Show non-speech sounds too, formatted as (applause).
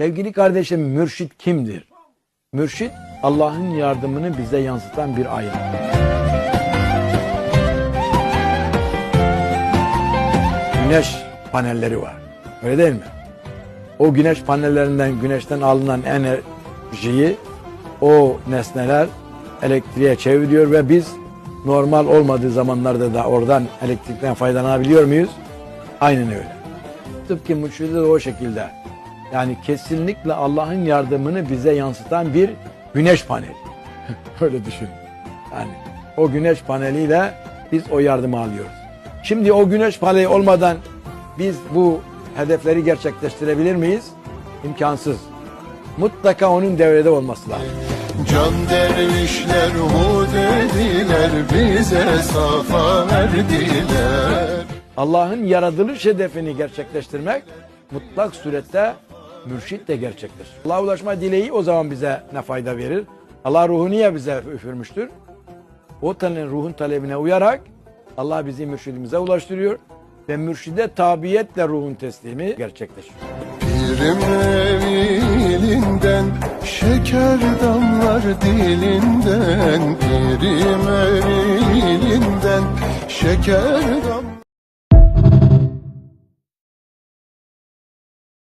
Sevgili kardeşim mürşit kimdir? Mürşit Allah'ın yardımını bize yansıtan bir ayna. Güneş panelleri var. Öyle değil mi? O güneş panellerinden, güneşten alınan enerjiyi o nesneler elektriğe çeviriyor ve biz normal olmadığı zamanlarda da oradan elektrikten faydalanabiliyor muyuz? Aynen öyle. Tıpkı mürşidi de o şekilde. Yani kesinlikle Allah'ın yardımını bize yansıtan bir güneş paneli. (laughs) Öyle düşün. Yani o güneş paneliyle biz o yardımı alıyoruz. Şimdi o güneş paneli olmadan biz bu hedefleri gerçekleştirebilir miyiz? İmkansız. Mutlaka onun devrede olması lazım. Can dervişler hu dediler bize safa verdiler Allah'ın yaratılış hedefini gerçekleştirmek mutlak surette mürşitle gerçektir. Allah'a ulaşma dileği o zaman bize ne fayda verir? Allah ruhu niye bize üfürmüştür? O tane ruhun talebine uyarak Allah bizi mürşidimize ulaştırıyor ve mürşide tabiyetle ruhun teslimi gerçekleşiyor. Pirim evilinden şeker damlar dilinden Pirim evilinden şeker damlar